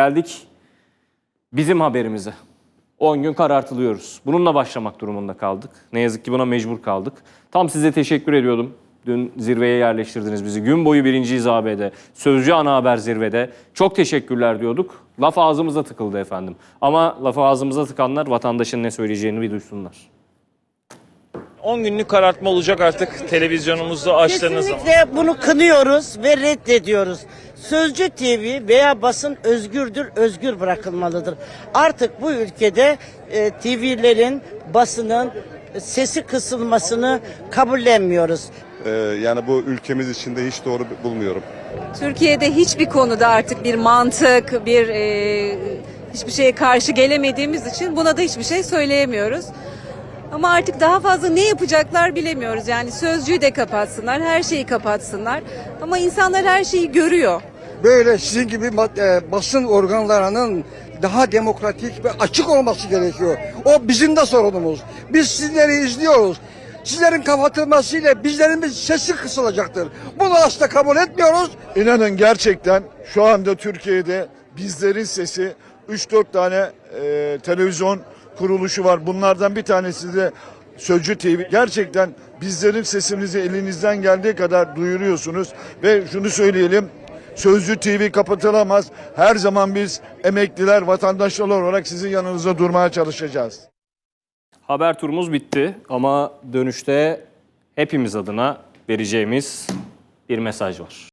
Geldik bizim haberimize. 10 gün karartılıyoruz. Bununla başlamak durumunda kaldık. Ne yazık ki buna mecbur kaldık. Tam size teşekkür ediyordum. Dün zirveye yerleştirdiniz bizi. Gün boyu birinciyiz AB'de. Sözcü ana haber zirvede. Çok teşekkürler diyorduk. Laf ağzımıza tıkıldı efendim. Ama lafı ağzımıza tıkanlar vatandaşın ne söyleyeceğini bir duysunlar. 10 günlük karartma olacak artık televizyonumuzu açtığınız zaman. Kesinlikle bunu kınıyoruz ve reddediyoruz. Sözcü TV veya basın özgürdür, özgür bırakılmalıdır. Artık bu ülkede e, TV'lerin, basının sesi kısılmasını kabullenmiyoruz. Ee, yani bu ülkemiz için de hiç doğru bulmuyorum. Türkiye'de hiçbir konuda artık bir mantık, bir e, hiçbir şeye karşı gelemediğimiz için buna da hiçbir şey söyleyemiyoruz. Ama artık daha fazla ne yapacaklar bilemiyoruz. Yani sözcüğü de kapatsınlar, her şeyi kapatsınlar. Ama insanlar her şeyi görüyor. Böyle sizin gibi e, basın organlarının daha demokratik ve açık olması gerekiyor. O bizim de sorunumuz. Biz sizleri izliyoruz. Sizlerin kapatılmasıyla bizlerin sesi kısılacaktır. Bunu asla kabul etmiyoruz. İnanın gerçekten şu anda Türkiye'de bizlerin sesi 3-4 tane e, televizyon kuruluşu var. Bunlardan bir tanesi de Sözcü TV. Gerçekten bizlerin sesimizi elinizden geldiği kadar duyuruyorsunuz. Ve şunu söyleyelim. Sözcü TV kapatılamaz. Her zaman biz emekliler, vatandaşlar olarak sizin yanınızda durmaya çalışacağız. Haber turumuz bitti ama dönüşte hepimiz adına vereceğimiz bir mesaj var.